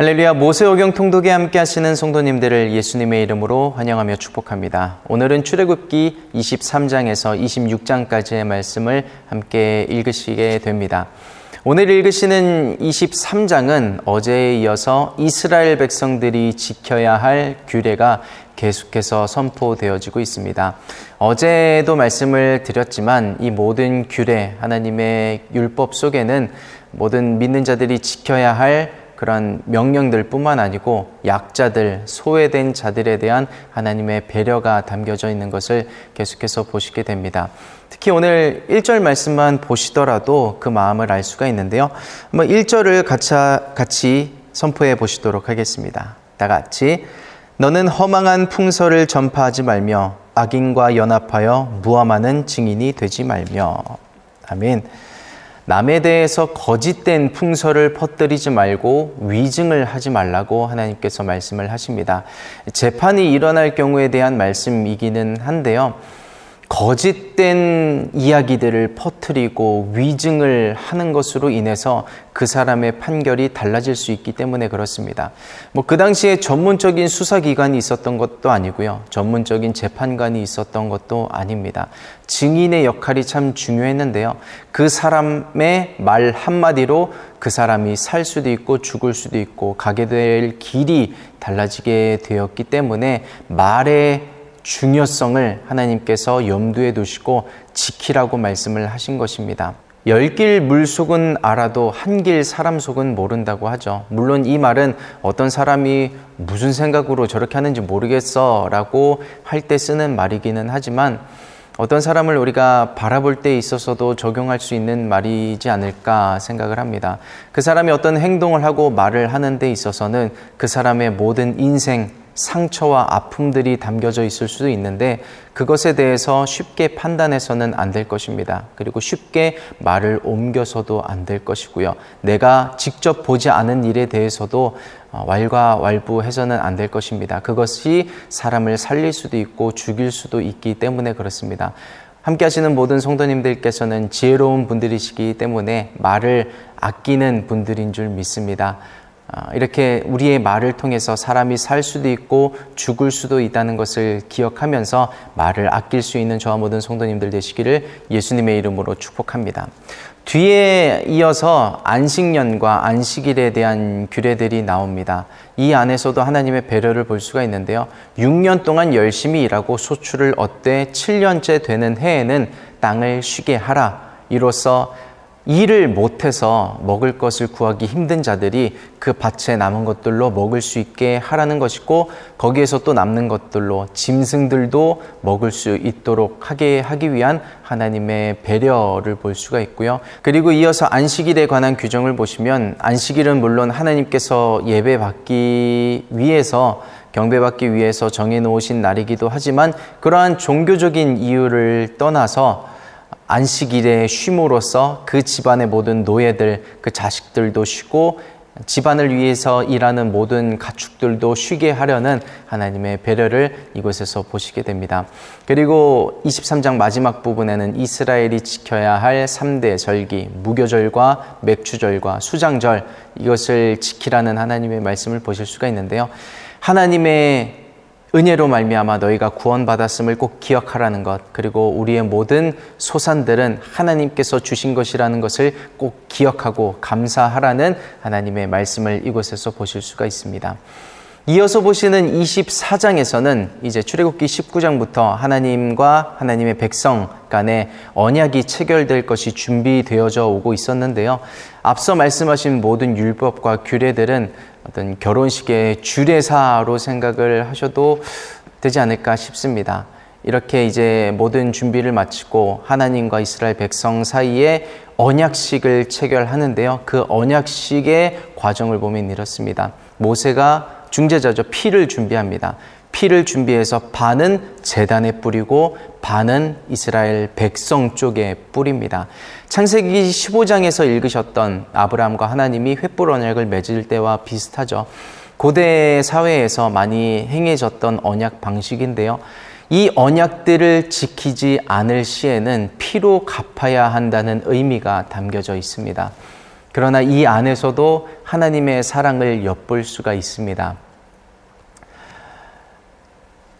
할렐루야 모세오경 통독에 함께 하시는 성도님들을 예수님의 이름으로 환영하며 축복합니다. 오늘은 출애굽기 23장에서 26장까지의 말씀을 함께 읽으시게 됩니다. 오늘 읽으시는 23장은 어제에 이어서 이스라엘 백성들이 지켜야 할 규례가 계속해서 선포되어지고 있습니다. 어제도 말씀을 드렸지만 이 모든 규례, 하나님의 율법 속에는 모든 믿는 자들이 지켜야 할 그런 명령들 뿐만 아니고 약자들, 소외된 자들에 대한 하나님의 배려가 담겨져 있는 것을 계속해서 보시게 됩니다. 특히 오늘 1절 말씀만 보시더라도 그 마음을 알 수가 있는데요. 한번 1절을 같이, 같이 선포해 보시도록 하겠습니다. 다 같이. 너는 허망한 풍설을 전파하지 말며 악인과 연합하여 무함하는 증인이 되지 말며. 아멘. 남에 대해서 거짓된 풍설을 퍼뜨리지 말고 위증을 하지 말라고 하나님께서 말씀을 하십니다. 재판이 일어날 경우에 대한 말씀이기는 한데요. 거짓된 이야기들을 퍼뜨리고 위증을 하는 것으로 인해서 그 사람의 판결이 달라질 수 있기 때문에 그렇습니다. 뭐 그 당시에 전문적인 수사기관이 있었던 것도 아니고요. 전문적인 재판관이 있었던 것도 아닙니다. 증인의 역할이 참 중요했는데요. 그 사람의 말 한마디로 그 사람이 살 수도 있고 죽을 수도 있고 가게 될 길이 달라지게 되었기 때문에 말의 중요성을 하나님께서 염두에 두시고 지키라고 말씀을 하신 것입니다. 열길 물속은 알아도 한 길 사람 속은 모른다고 하죠. 물론 이 말은 어떤 사람이 무슨 생각으로 저렇게 하는지 모르겠어 라고 할 때 쓰는 말이기는 하지만 어떤 사람을 우리가 바라볼 때 있어서도 적용할 수 있는 말이지 않을까 생각을 합니다. 그 사람이 어떤 행동을 하고 말을 하는 데 있어서는 그 사람의 모든 인생, 상처와 아픔들이 담겨져 있을 수도 있는데 그것에 대해서 쉽게 판단해서는 안 될 것입니다. 그리고 쉽게 말을 옮겨서도 안 될 것이고요. 내가 직접 보지 않은 일에 대해서도 어, 왈가왈부해서는 안 될 것입니다. 그것이 사람을 살릴 수도 있고 죽일 수도 있기 때문에 그렇습니다. 함께 하시는 모든 성도님들께서는 지혜로운 분들이시기 때문에 말을 아끼는 분들인 줄 믿습니다. 아, 이렇게 우리의 말을 통해서 사람이 살 수도 있고 죽을 수도 있다는 것을 기억하면서 말을 아낄 수 있는 저와 모든 성도님들 되시기를 예수님의 이름으로 축복합니다. 뒤에 이어서 안식년과 안식일에 대한 규례들이 나옵니다. 이 안에서도 하나님의 배려를 볼 수가 있는데요. 6년 동안 열심히 일하고 소출을 얻되 7년째 되는 해에는 땅을 쉬게 하라. 이로써 일을 못해서 먹을 것을 구하기 힘든 자들이 그 밭에 남은 것들로 먹을 수 있게 하라는 것이고 거기에서 또 남는 것들로 짐승들도 먹을 수 있도록 하게 하기 위한 하나님의 배려를 볼 수가 있고요. 그리고 이어서 안식일에 관한 규정을 보시면 안식일은 물론 하나님께서 예배 받기 위해서 경배받기 위해서 정해 놓으신 날이기도 하지만 그러한 종교적인 이유를 떠나서 안식일에 쉼으로써 그 집안의 모든 노예들, 그 자식들도 쉬고 집안을 위해서 일하는 모든 가축들도 쉬게 하려는 하나님의 배려를 이곳에서 보시게 됩니다. 그리고 23장 마지막 부분에는 이스라엘이 지켜야 할 3대 절기, 무교절과 맥주절과 수장절 이것을 지키라는 하나님의 말씀을 보실 수가 있는데요. 하나님의 은혜로 말미암아 너희가 구원받았음을 꼭 기억하라는 것 그리고 우리의 모든 소산들은 하나님께서 주신 것이라는 것을 꼭 기억하고 감사하라는 하나님의 말씀을 이곳에서 보실 수가 있습니다. 이어서 보시는 24장에서는 이제 출애굽기 19장부터 하나님과 하나님의 백성 간에 언약이 체결될 것이 준비되어져 오고 있었는데요. 앞서 말씀하신 모든 율법과 규례들은 어떤 결혼식의 주례사로 생각을 하셔도 되지 않을까 싶습니다. 이렇게 이제 모든 준비를 마치고 하나님과 이스라엘 백성 사이에 언약식을 체결하는데요. 그 언약식의 과정을 보면 이렇습니다. 모세가 중재자죠. 피를 준비합니다. 피를 준비해서 반은 재단에 뿌리고 반은 이스라엘 백성 쪽에 뿌립니다. 창세기 15장에서 읽으셨던 아브라함과 하나님이 횃불 언약을 맺을 때와 비슷하죠. 고대 사회에서 많이 행해졌던 언약 방식인데요. 이 언약들을 지키지 않을 시에는 피로 갚아야 한다는 의미가 담겨져 있습니다. 그러나 이 안에서도 하나님의 사랑을 엿볼 수가 있습니다.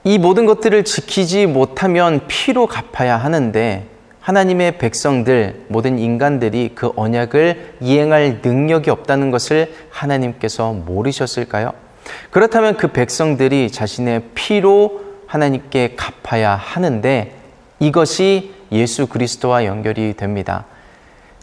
이 모든 것들을 지키지 못하면 피로 갚아야 하는데 하나님의 백성들, 모든 인간들이 그 언약을 이행할 능력이 없다는 것을 하나님께서 모르셨을까요? 그렇다면 그 백성들이 자신의 피로 하나님께 갚아야 하는데 이것이 예수 그리스도와 연결이 됩니다.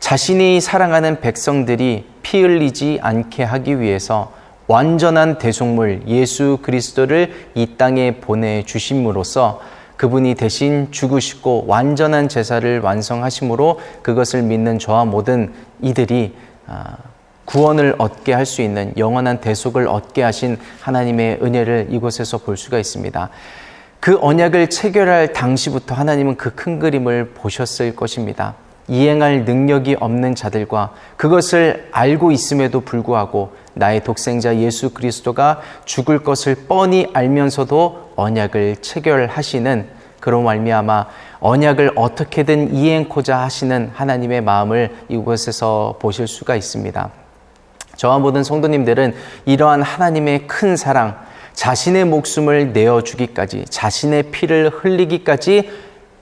자신이 사랑하는 백성들이 피 흘리지 않게 하기 위해서 완전한 대속물 예수 그리스도를 이 땅에 보내 주심으로써 그분이 대신 죽으시고 완전한 제사를 완성하심으로 그것을 믿는 저와 모든 이들이 아, 구원을 얻게 할 수 있는 영원한 대속을 얻게 하신 하나님의 은혜를 이곳에서 볼 수가 있습니다. 그 언약을 체결할 당시부터 하나님은 그 큰 그림을 보셨을 것입니다. 이행할 능력이 없는 자들과 그것을 알고 있음에도 불구하고 나의 독생자 예수 그리스도가 죽을 것을 뻔히 알면서도 언약을 체결하시는 그런 말미암아 언약을 어떻게든 이행코자 하시는 하나님의 마음을 이곳에서 보실 수가 있습니다. 저와 모든 성도님들은 이러한 하나님의 큰 사랑, 자신의 목숨을 내어 주기까지, 자신의 피를 흘리기까지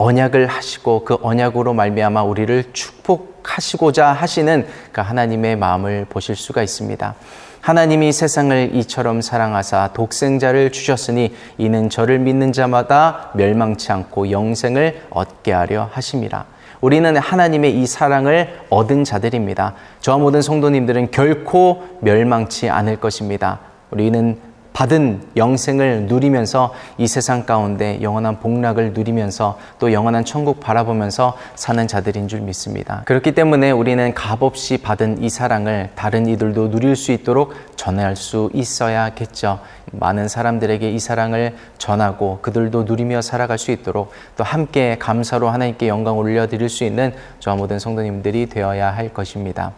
언약을 하시고 그 언약으로 말미암아 우리를 축복하시고자 하시는 그 하나님의 마음을 보실 수가 있습니다. 하나님이 세상을 이처럼 사랑하사 독생자를 주셨으니 이는 저를 믿는 자마다 멸망치 않고 영생을 얻게 하려 하심이라. 우리는 하나님의 이 사랑을 얻은 자들입니다. 저와 모든 성도님들은 결코 멸망치 않을 것입니다. 우리는 받은 영생을 누리면서 이 세상 가운데 영원한 복락을 누리면서 또 영원한 천국 바라보면서 사는 자들인 줄 믿습니다. 그렇기 때문에 우리는 값없이 받은 이 사랑을 다른 이들도 누릴 수 있도록 전할 수 있어야겠죠. 많은 사람들에게 이 사랑을 전하고 그들도 누리며 살아갈 수 있도록 또 함께 감사로 하나님께 영광 올려드릴 수 있는 저와 모든 성도님들이 되어야 할 것입니다.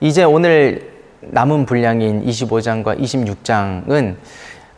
이제 오늘 남은 분량인 25장과 26장은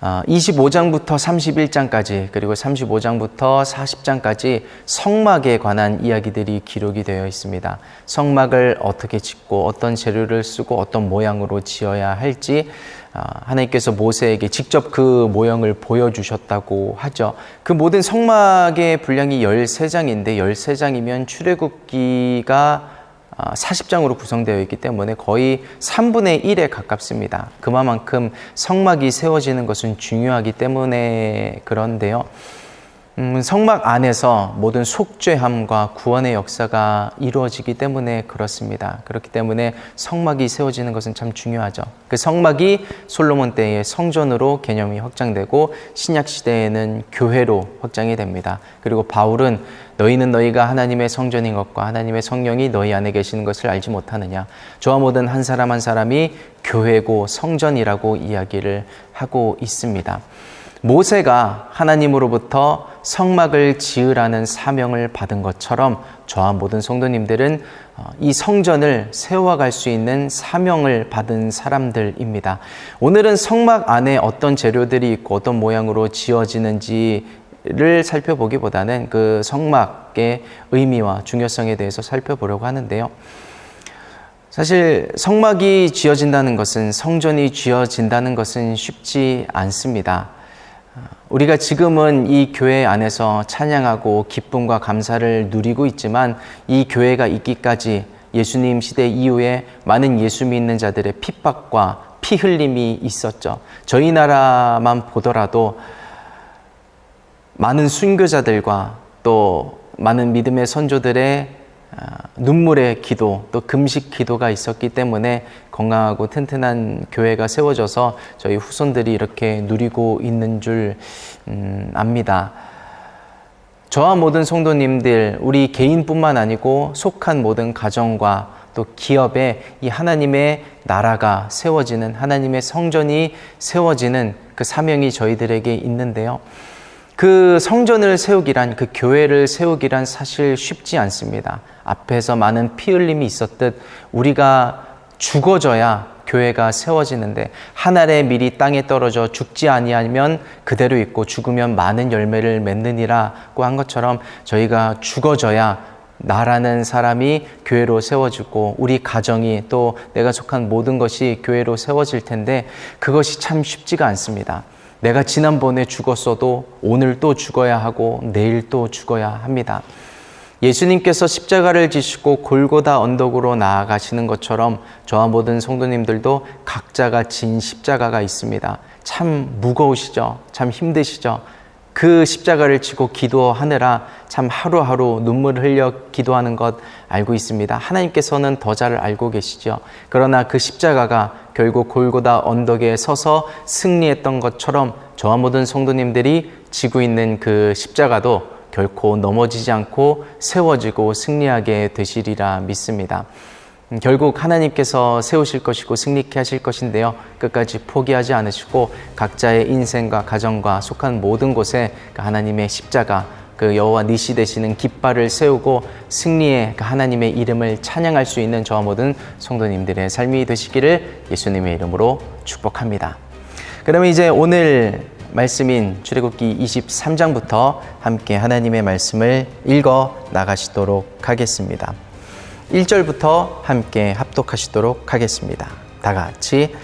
25장부터 어, 31장까지 그리고 35장부터 40장까지 성막에 관한 이야기들이 기록이 되어 있습니다. 성막을 어떻게 짓고 어떤 재료를 쓰고 어떤 모양으로 지어야 할지 어, 하나님께서 모세에게 직접 그 모형을 보여주셨다고 하죠. 그 모든 성막의 분량이 13장인데 13장이면 출애굽기가 40장으로 아, 구성되어 있기 때문에 거의 3분의 1에 가깝습니다. 그만큼 성막이 세워지는 것은 중요하기 때문에 그런데요. 음, 성막 안에서 모든 속죄함과 구원의 역사가 이루어지기 때문에 그렇습니다. 그렇기 때문에 성막이 세워지는 것은 참 중요하죠. 그 성막이 솔로몬 때의 성전으로 개념이 확장되고 신약 시대에는 교회로 확장이 됩니다. 그리고 바울은 너희는 너희가 하나님의 성전인 것과 하나님의 성령이 너희 안에 계시는 것을 알지 못하느냐. 저와 모든 한 사람 한 사람이 교회고 성전이라고 이야기를 하고 있습니다. 모세가 하나님으로부터 성막을 지으라는 사명을 받은 것처럼 저와 모든 성도님들은 어, 이 성전을 세워갈 수 있는 사명을 받은 사람들입니다. 오늘은 성막 안에 어떤 재료들이 있고 어떤 모양으로 지어지는지 를 살펴보기보다는 그 성막의 의미와 중요성에 대해서 살펴보려고 하는데요. 사실 성막이 지어진다는 것은 성전이 지어진다는 것은 쉽지 않습니다. 우리가 지금은 이 교회 안에서 찬양하고 기쁨과 감사를 누리고 있지만 이 교회가 있기까지 예수님 시대 이후에 많은 예수 믿는 자들의 핍박과 피 흘림이 있었죠. 저희 나라만 보더라도 많은 순교자들과 또 많은 믿음의 선조들의 아, 눈물의 기도 또 금식 기도가 있었기 때문에 건강하고 튼튼한 교회가 세워져서 저희 후손들이 이렇게 누리고 있는 줄 음, 압니다. 저와 모든 성도님들 우리 개인뿐만 아니고 속한 모든 가정과 또 기업에 이 하나님의 나라가 세워지는 하나님의 성전이 세워지는 그 사명이 저희들에게 있는데요. 그 성전을 세우기란 그 교회를 세우기란 사실 쉽지 않습니다. 앞에서 많은 피 흘림이 있었듯 우리가 죽어져야 교회가 세워지는데 한 알의 밀이 땅에 떨어져 죽지 아니하면 그대로 있고 죽으면 많은 열매를 맺느니라고 한 것처럼 저희가 죽어져야 나라는 사람이 교회로 세워지고 우리 가정이 또 내가 속한 모든 것이 교회로 세워질 텐데 그것이 참 쉽지가 않습니다. 내가 지난번에 죽었어도 오늘 또 죽어야 하고 내일 또 죽어야 합니다. 예수님께서 십자가를 지시고 골고다 언덕으로 나아가시는 것처럼 저와 모든 성도님들도 각자가 진 십자가가 있습니다. 참 무거우시죠? 참 힘드시죠? 그 십자가를 지고 기도하느라 참 하루하루 눈물을 흘려 기도하는 것 알고 있습니다. 하나님께서는 더 잘 알고 계시죠. 그러나 그 십자가가 결국 골고다 언덕에 서서 승리했던 것처럼 저와 모든 성도님들이 지고 있는 그 십자가도 결코 넘어지지 않고 세워지고 승리하게 되시리라 믿습니다. 음, 결국 하나님께서 세우실 것이고 승리케 하실 것인데요. 끝까지 포기하지 않으시고 각자의 인생과 가정과 속한 모든 곳에 그 하나님의 십자가 그 여호와 니시 되시는 깃발을 세우고 승리의 그 하나님의 이름을 찬양할 수 있는 저와 모든 성도님들의 삶이 되시기를 예수님의 이름으로 축복합니다. 그러면 이제 오늘 말씀인 출애굽기 23장부터 함께 하나님의 말씀을 읽어 나가시도록 하겠습니다. 1절부터 함께 합독하시도록 하겠습니다. 다 같이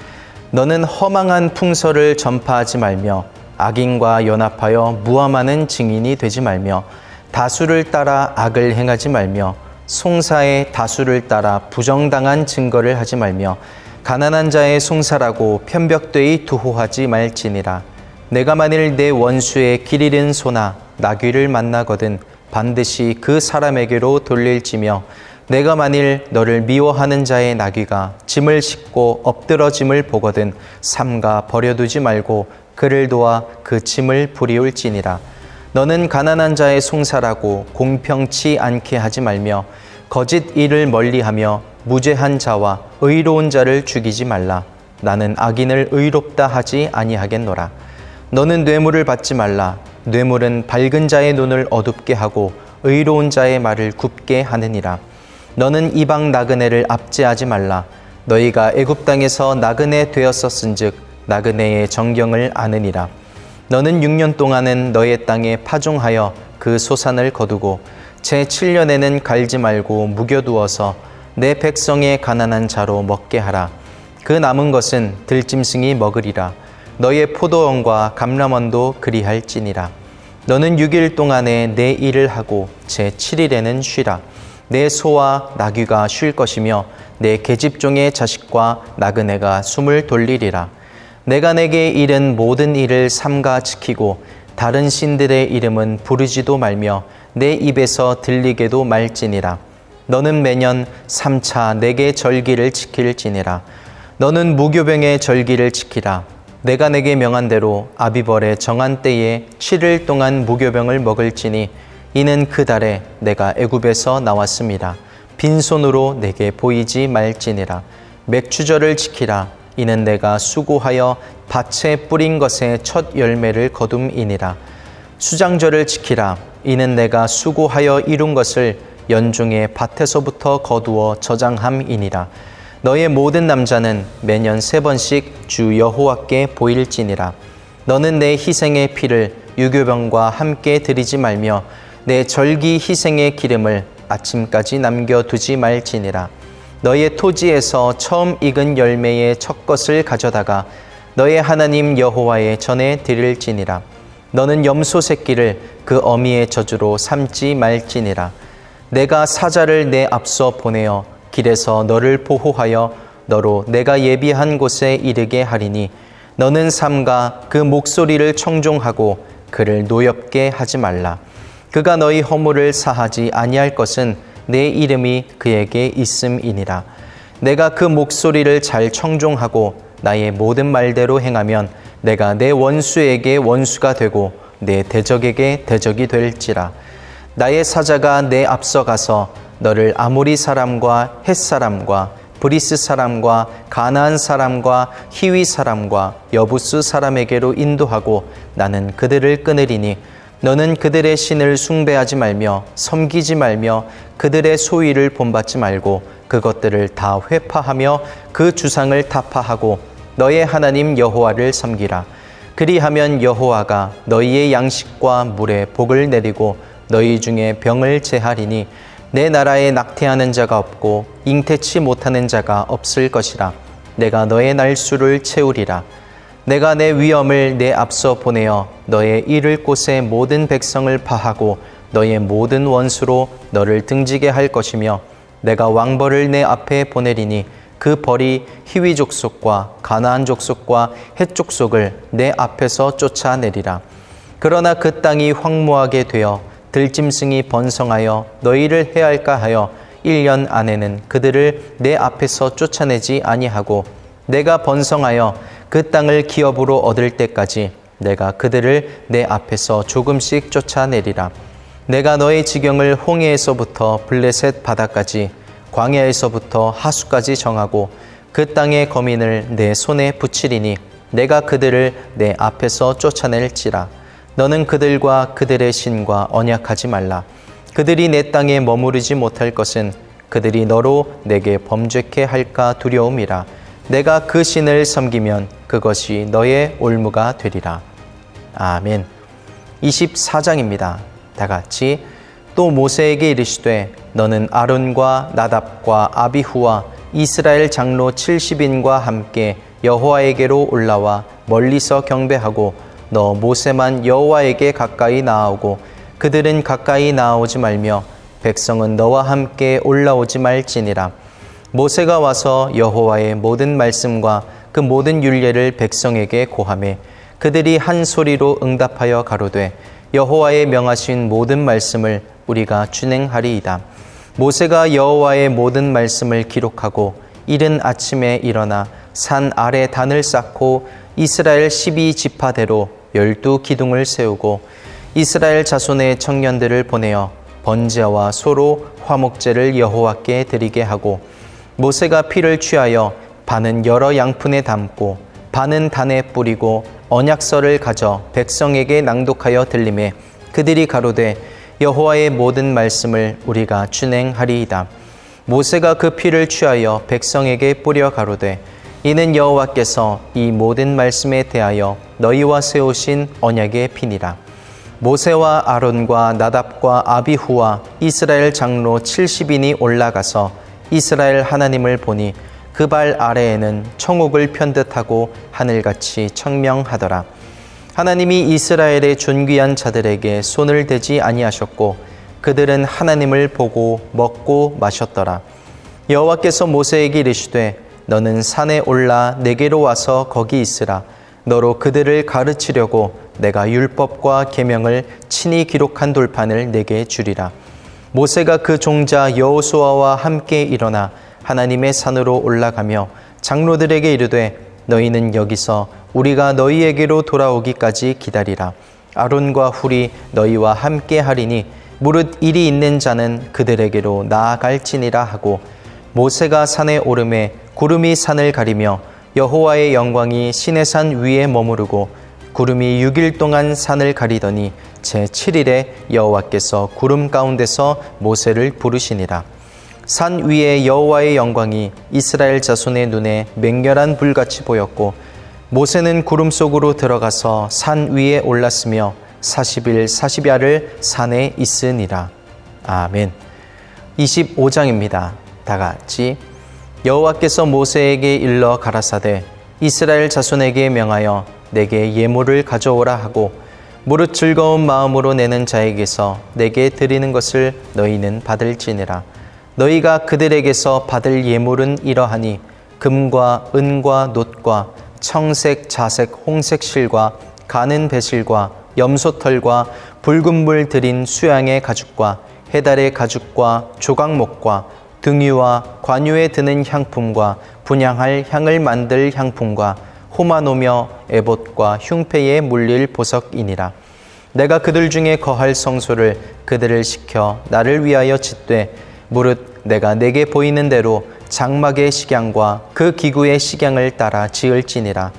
너는 허망한 풍설을 전파하지 말며 악인과 연합하여 무함하는 증인이 되지 말며 다수를 따라 악을 행하지 말며 송사의 다수를 따라 부정당한 증거를 하지 말며 가난한 자의 송사라고 편벽되이 두호하지 말지니라 내가 만일 내 원수의 길 잃은 소나 나귀를 만나거든 반드시 그 사람에게로 돌릴지며 내가 만일 너를 미워하는 자의 나귀가 짐을 싣고 엎드러짐을 보거든 삼가 버려두지 말고 그를 도와 그 짐을 부리울지니라. 너는 가난한 자의 송사라고 공평치 않게 하지 말며 거짓 일을 멀리하며 무죄한 자와 의로운 자를 죽이지 말라. 나는 악인을 의롭다 하지 아니하겠노라 너는 뇌물을 받지 말라. 뇌물은 밝은 자의 눈을 어둡게 하고 의로운 자의 말을 굽게 하느니라. 너는 이방 나그네를 압제하지 말라. 너희가 애굽 땅에서 나그네 되었었은즉 나그네의 정경을 아느니라. 너는 6년 동안은 너의 땅에 파종하여 그 소산을 거두고 제 7년에는 갈지 말고 묵여두어서 내 백성의 가난한 자로 먹게 하라. 그 남은 것은 들짐승이 먹으리라 너의 포도원과 감람원도 그리할지니라 너는 6일 동안에 내 일을 하고 제 7일에는 쉬라 내 소와 나귀가 쉴 것이며 내 계집종의 자식과 나그네가 숨을 돌리리라. 내가 내게 이른 모든 일을 삼가 지키고 다른 신들의 이름은 부르지도 말며 내 입에서 들리게도 말지니라. 너는 매년 삼차 내게 절기를 지킬지니라. 너는 무교병의 절기를 지키라. 내가 내게 명한 대로 아비벌의 정한 때에 7일 동안 무교병을 먹을지니 이는 그 달에 내가 애굽에서 나왔습니다. 빈손으로 내게 보이지 말지니라. 맥주절을 지키라. 이는 내가 수고하여 밭에 뿌린 것의 첫 열매를 거둠이니라. 수장절을 지키라. 이는 내가 수고하여 이룬 것을 연중에 밭에서부터 거두어 저장함이니라. 너의 모든 남자는 매년 세 번씩 주 여호와께 보일지니라. 너는 내 희생의 피를 유교병과 함께 드리지 말며 내 절기 희생의 기름을 아침까지 남겨두지 말지니라. 너의 토지에서 처음 익은 열매의 첫 것을 가져다가 너의 하나님 여호와의 전에 드릴지니라. 너는 염소 새끼를 그 어미의 저주로 삼지 말지니라. 내가 사자를 내 앞서 보내어 길에서 너를 보호하여 너로 내가 예비한 곳에 이르게 하리니 너는 삼가 그 목소리를 청종하고 그를 노엽게 하지 말라. 그가 너희 허물을 사하지 아니할 것은 내 이름이 그에게 있음이니라. 내가 그 목소리를 잘 청종하고 나의 모든 말대로 행하면 내가 내 원수에게 원수가 되고 내 대적에게 대적이 될지라. 나의 사자가 내 앞서 가서 너를 아모리 사람과 헷 사람과 브리스 사람과 가나안 사람과 히위 사람과 여부스 사람에게로 인도하고 나는 그들을 끊으리니 너는 그들의 신을 숭배하지 말며 섬기지 말며 그들의 소위를 본받지 말고 그것들을 다 회파하며 그 주상을 타파하고 너의 하나님 여호와를 섬기라. 그리하면 여호와가 너희의 양식과 물에 복을 내리고 너희 중에 병을 제하리니 내 나라에 낙태하는 자가 없고 잉태치 못하는 자가 없을 것이라. 내가 너의 날수를 채우리라. 내가 내 위엄을 내 앞서 보내어 너의 이를 곳의 모든 백성을 파하고 너의 모든 원수로 너를 등지게 할 것이며 내가 왕벌을 내 앞에 보내리니 그 벌이 희위 족속과 가나안 족속과 헷 족속을 내 앞에서 쫓아내리라. 그러나 그 땅이 황무하게 되어 들짐승이 번성하여 너희를 해할까 하여 1년 안에는 그들을 내 앞에서 쫓아내지 아니하고 내가 번성하여 그 땅을 기업으로 얻을 때까지 내가 그들을 내 앞에서 조금씩 쫓아내리라. 내가 너의 지경을 홍해에서부터 블레셋 바다까지 광야에서부터 하수까지 정하고 그 땅의 거민을 내 손에 붙이리니 내가 그들을 내 앞에서 쫓아낼지라. 너는 그들과 그들의 신과 언약하지 말라. 그들이 내 땅에 머무르지 못할 것은 그들이 너로 내게 범죄케 할까 두려움이라. 내가 그 신을 섬기면 그것이 너의 올무가 되리라. 아멘. 24장입니다. 다 같이 또 모세에게 이르시되 너는 아론과 나답과 아비후와 이스라엘 장로 70인과 함께 여호와에게로 올라와 멀리서 경배하고 너 모세만 여호와에게 가까이 나아오고 그들은 가까이 나아오지 말며 백성은 너와 함께 올라오지 말지니라 모세가 와서 여호와의 모든 말씀과 그 모든 율례를 백성에게 고함해 그들이 한 소리로 응답하여 가로되 여호와의 명하신 모든 말씀을 우리가 준행하리이다. 모세가 여호와의 모든 말씀을 기록하고 이른 아침에 일어나 산 아래 단을 쌓고 이스라엘 12지파대로 열두 기둥을 세우고 이스라엘 자손의 청년들을 보내어 번제와 소로 화목제를 여호와께 드리게 하고 모세가 피를 취하여 반은 여러 양푼에 담고 반은 단에 뿌리고 언약서를 가져 백성에게 낭독하여 들림에 그들이 가로되 여호와의 모든 말씀을 우리가 준행하리이다. 모세가 그 피를 취하여 백성에게 뿌려 가로되 이는 여호와께서 이 모든 말씀에 대하여 너희와 세우신 언약의 피니라. 모세와 아론과 나답과 아비후와 이스라엘 장로 70인이 올라가서 이스라엘 하나님을 보니 그 발 아래에는 청옥을 편듯하고 하늘같이 청명하더라. 하나님이 이스라엘의 존귀한 자들에게 손을 대지 아니하셨고 그들은 하나님을 보고 먹고 마셨더라. 여호와께서 모세에게 이르시되 너는 산에 올라 내게로 와서 거기 있으라. 너로 그들을 가르치려고 내가 율법과 계명을 친히 기록한 돌판을 내게 주리라. 모세가 그 종자 여호수아와 함께 일어나 하나님의 산으로 올라가며 장로들에게 이르되 너희는 여기서 우리가 너희에게로 돌아오기까지 기다리라. 아론과 훌이 너희와 함께 하리니 무릇 일이 있는 자는 그들에게로 나아갈지니라 하고 모세가 산에 오름에 구름이 산을 가리며 여호와의 영광이 시내 산 위에 머무르고 구름이 6일 동안 산을 가리더니 제 7일에 여호와께서 구름 가운데서 모세를 부르시니라. 산 위에 여호와의 영광이 이스라엘 자손의 눈에 맹렬한 불같이 보였고 모세는 구름 속으로 들어가서 산 위에 올랐으며 40일 40야를 산에 있으니라. 아멘. 25장입니다. 다 같이 여호와께서 모세에게 일러 가라사대 이스라엘 자손에게 명하여 내게 예물을 가져오라 하고 무릇 즐거운 마음으로 내는 자에게서 내게 드리는 것을 너희는 받을지니라. 너희가 그들에게서 받을 예물은 이러하니 금과 은과 놋과 청색 자색 홍색 실과 가는 배실과 염소털과 붉은 물 들인 수양의 가죽과 해달의 가죽과 조각목과 등유와 관유에 드는 향품과 분양할 향을 만들 향품과 호마노며 에봇과 흉패에 물릴 보석이니라. 내가 그들 중에 거할 성소를 그들을 시켜 나를 위하여 짓되 무릇 내가 내게 보이는 대로 장막의 식양과 그 기구의 식양을 따라 지을지니라.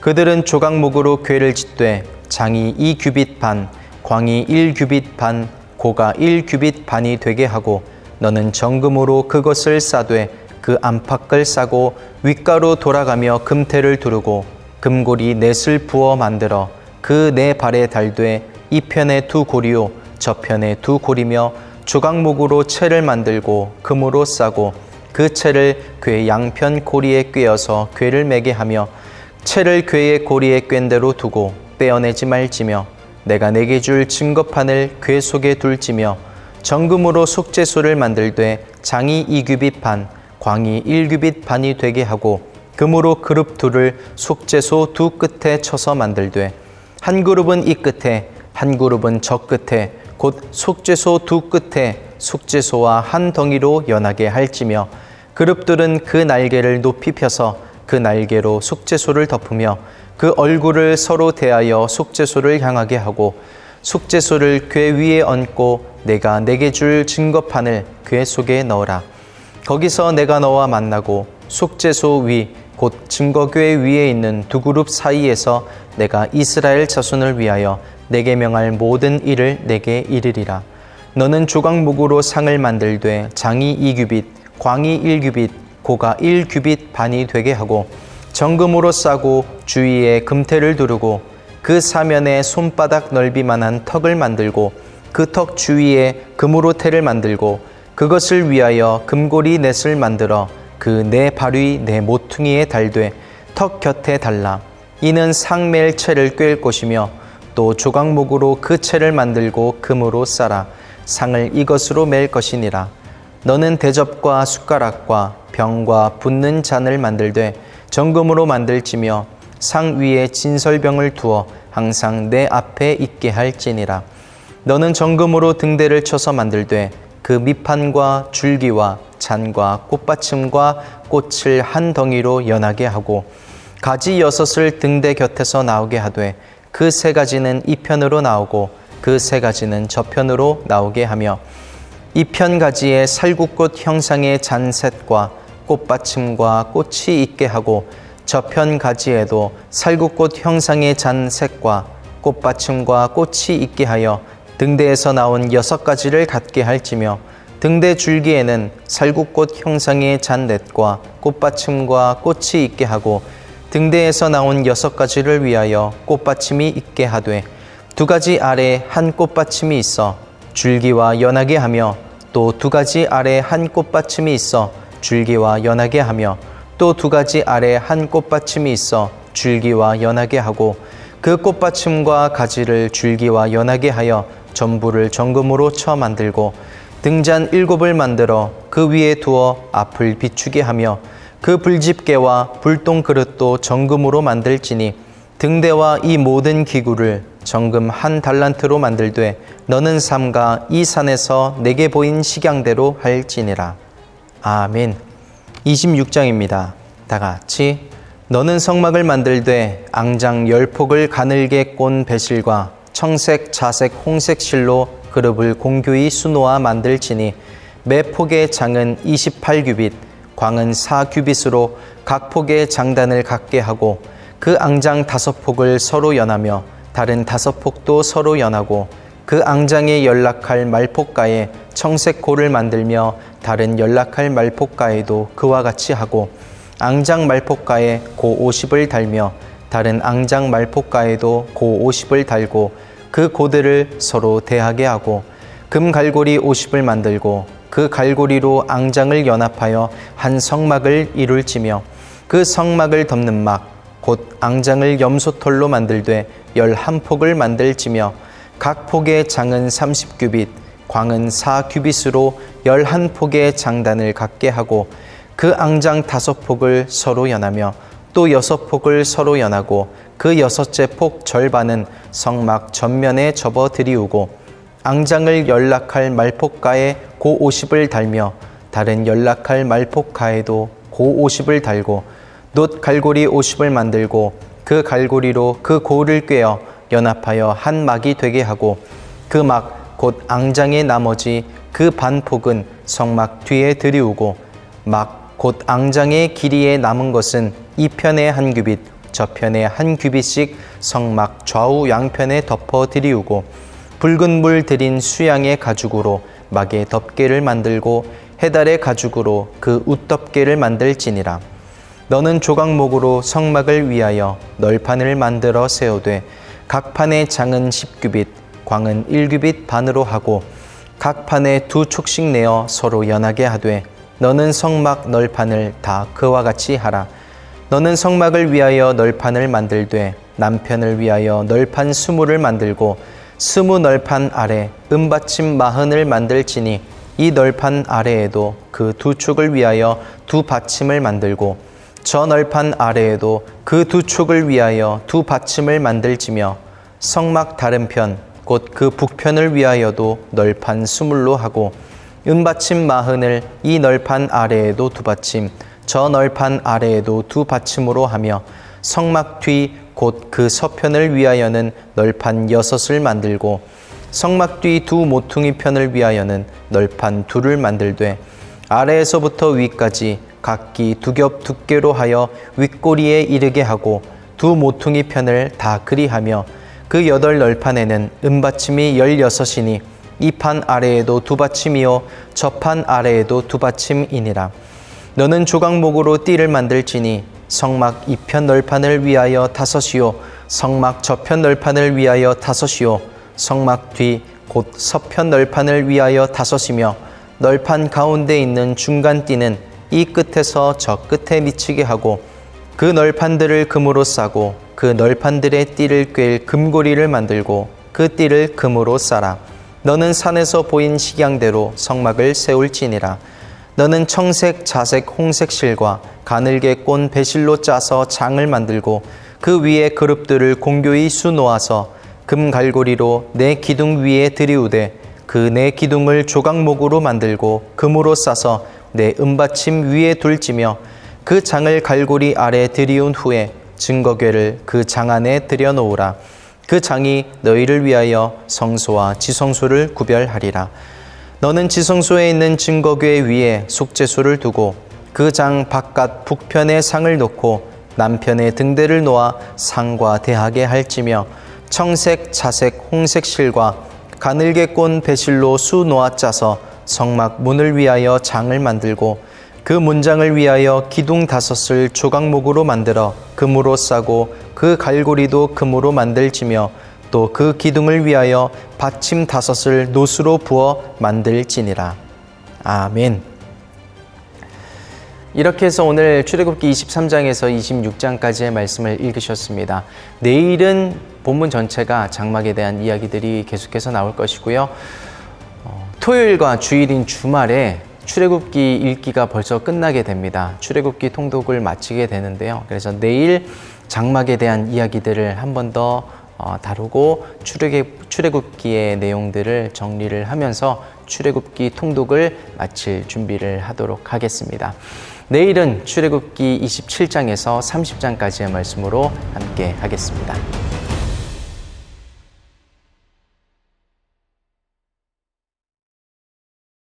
그들은 조각목으로 궤를 짓되 장이 2규빗 반, 광이 1규빗 반, 고가 1규빗 반이 되게 하고 너는 정금으로 그것을 싸되 그 안팎을 싸고 윗가로 돌아가며 금태를 두르고 금고리 넷을 부어 만들어 그 네 발에 달되 이 편에 두 고리요 저 편에 두 고리며 조각목으로 채를 만들고 금으로 싸고 그 채를 궤 양편 고리에 꿰어서 궤를 매게 하며 채를 궤의 고리에 꿰ን 대로 두고 떼어내지 말지며 내가 내게 줄 증거판을 궤 속에 둘지며 정금으로 속죄소를 만들되 장이 2규빗 반, 광이 1규빗 반이 되게 하고 금으로 그룹 둘을 속죄소 두 끝에 쳐서 만들되 한 그룹은 이 끝에 한 그룹은 저 끝에 곧 속죄소 두 끝에 속죄소와 한 덩이로 연하게 할지며 그룹들은 그 날개를 높이 펴서 그 날개로 속죄소를 덮으며 그 얼굴을 서로 대하여 속죄소를 향하게 하고 속죄소를 궤 위에 얹고 내가 내게 줄 증거판을 궤 속에 넣어라. 거기서 내가 너와 만나고 속죄소 위 곧 증거궤 위에 있는 두 그룹 사이에서 내가 이스라엘 자손을 위하여 내게 명할 모든 일을 내게 이르리라. 너는 조각목으로 상을 만들되 장이 2규빗, 광이 1규빗, 고가 1규빗 반이 되게 하고 정금으로 싸고 주위에 금태를 두르고 그 사면에 손바닥 넓이만한 턱을 만들고 그 턱 주위에 금으로 태를 만들고 그것을 위하여 금고리 넷을 만들어 그 네 발위 네 모퉁이에 달되 턱 곁에 달라. 이는 상멜 채를 꿰을 것이며 또 조각목으로 그 채를 만들고 금으로 싸라. 상을 이것으로 맬 것이니라. 너는 대접과 숟가락과 병과 붓는 잔을 만들되 정금으로 만들지며 상 위에 진설병을 두어 항상 내 앞에 있게 할지니라. 너는 정금으로 등대를 쳐서 만들되 그 밑판과 줄기와 잔과 꽃받침과 꽃을 한 덩이로 연하게 하고 가지 여섯을 등대 곁에서 나오게 하되 그 세 가지는 이 편으로 나오고 그 세 가지는 저편으로 나오게 하며 이 편 가지에 살구꽃 형상의 잔셋과 꽃받침과 꽃이 있게 하고 저편 가지에도 살구꽃 형상의 잔색과 꽃받침과 꽃이 있게 하여 등대에서 나온 여섯 가지를 갖게 할지며 등대 줄기에는 살구꽃 형상의 잔넷과 꽃받침과 꽃이 있게 하고 등대에서 나온 여섯 가지를 위하여 꽃받침이 있게 하되 두 가지 아래 한 꽃받침이 있어 줄기와 연하게 하며 또 두 가지 아래 한 꽃받침이 있어 줄기와 연하게 하며 또 두 가지 아래 한 꽃받침이 있어 줄기와 연하게 하고 그 꽃받침과 가지를 줄기와 연하게 하여 전부를 정금으로 쳐 만들고 등잔 일곱을 만들어 그 위에 두어 앞을 비추게 하며 그 불집게와 불똥 그릇도 정금으로 만들지니 등대와 이 모든 기구를 정금 한 달란트로 만들되 너는 삼가 이 산에서 내게 보인 식양대로 할지니라. 아멘. 26장입니다. 다 같이 너는 성막을 만들되 앙장 열 폭을 가늘게 꼰 배실과 청색, 자색, 홍색 실로 그룹을 공교히 수놓아 만들지니 매 폭의 장은 28규빗, 광은 4규빗으로 각 폭의 장단을 갖게 하고 그 앙장 다섯 폭을 서로 연하며 다른 다섯 폭도 서로 연하고 그 앙장에 연락할 말폭가에 청색 고를 만들며 다른 연락할 말폭가에도 그와 같이 하고 앙장 말폭가에 고 50을 달며 다른 앙장 말폭가에도 고 50을 달고 그 고들을 서로 대하게 하고 금 갈고리 50을 만들고 그 갈고리로 앙장을 연합하여 한 성막을 이룰지며 그 성막을 덮는 막 곧 앙장을 염소털로 만들되 열한 폭을 만들지며 각 폭의 장은 30규빗 광은 4규빗으로 열한 폭의 장단을 갖게 하고 그 앙장 다섯 폭을 서로 연하며 또 여섯 폭을 서로 연하고 그 여섯째 폭 절반은 성막 전면에 접어 들이우고 앙장을 연락할 말폭가에 고 50을 달며 다른 연락할 말폭가에도 고 50을 달고 놋 갈고리 50을 만들고 그 갈고리로 그 고를 꿰어 연합하여 한 막이 되게 하고 그 막 곧 앙장의 나머지 그 반폭은 성막 뒤에 들이우고 막 곧 앙장의 길이에 남은 것은 이 편에 한 규빗 저편에 한 규빗씩 성막 좌우 양편에 덮어 들이우고 붉은 물 들인 수양의 가죽으로 막의 덮개를 만들고 해달의 가죽으로 그 웃덮개를 만들지니라. 너는 조각목으로 성막을 위하여 널판을 만들어 세우되 각 판의 장은 10규빗, 광은 1규빗 반으로 하고 각 판에 두 촉씩 내어 서로 연하게 하되 너는 성막 널판을 다 그와 같이 하라. 너는 성막을 위하여 널판을 만들되 남편을 위하여 널판 스무를 만들고 스무 널판 아래 은받침 마흔을 만들지니 이 널판 아래에도 그 두 축을 위하여 두 받침을 만들고 저 널판 아래에도 그 두 축을 위하여 두 받침을 만들지며 성막 다른 편 곧 그 북편을 위하여도 널판 스물로 하고 은받침 마흔을 이 널판 아래에도 두 받침 저 널판 아래에도 두 받침으로 하며 성막 뒤 곧 그 서편을 위하여는 널판 여섯을 만들고 성막 뒤 두 모퉁이 편을 위하여는 널판 둘을 만들되 아래에서부터 위까지 각기 두 겹 두께로 하여 윗꼬리에 이르게 하고 두 모퉁이 편을 다 그리하며 그 여덟 널판에는 은받침이 열여섯이니 이 판 아래에도 두 받침이요 저 판 아래에도 두 받침이니라. 너는 조각목으로 띠를 만들지니 성막 이편 널판을 위하여 다섯이요 성막 저편 널판을 위하여 다섯이요 성막 뒤 곧 서편 널판을 위하여 다섯이며 널판 가운데 있는 중간 띠는 이 끝에서 저 끝에 미치게 하고 그 널판들을 금으로 싸고 그 널판들의 띠를 꿰일 금고리를 만들고 그 띠를 금으로 싸라. 너는 산에서 보인 식양대로 성막을 세울지니라. 너는 청색, 자색, 홍색 실과 가늘게 꼰 배실로 짜서 장을 만들고 그 위에 그룹들을 공교히 수놓아서 금 갈고리로 내 기둥 위에 들이우되 그 내 기둥을 조각목으로 만들고 금으로 싸서 내 은받침 위에 둘지며 그 장을 갈고리 아래 들이운 후에 증거궤를 그 장 안에 들여놓으라. 그 장이 너희를 위하여 성소와 지성소를 구별하리라. 너는 지성소에 있는 증거궤 위에 속죄소를 두고 그 장 바깥 북편에 상을 놓고 남편의 등대를 놓아 상과 대하게 할지며 청색, 자색, 홍색 실과 가늘게 꼰 배실로 수 놓아 짜서 성막 문을 위하여 장을 만들고 그 문장을 위하여 기둥 다섯을 조각목으로 만들어 금으로 싸고 그 갈고리도 금으로 만들지며 또 그 기둥을 위하여 받침 다섯을 노수로 부어 만들지니라. 아멘. 이렇게 해서 오늘 출애굽기 23장에서 26장까지의 말씀을 읽으셨습니다. 내일은 본문 전체가 장막에 대한 이야기들이 계속해서 나올 것이고요. 어, 토요일과 주일인 주말에 출애굽기 읽기가 벌써 끝나게 됩니다. 출애굽기 통독을 마치게 되는데요. 그래서 내일 장막에 대한 이야기들을 한 번더 어, 다루고 출애굽, 출애굽기의 내용들을 정리를 하면서 출애굽기 통독을 마칠 준비를 하도록 하겠습니다. 내일은 출애굽기 27장에서 30장까지의 말씀으로 함께 하겠습니다.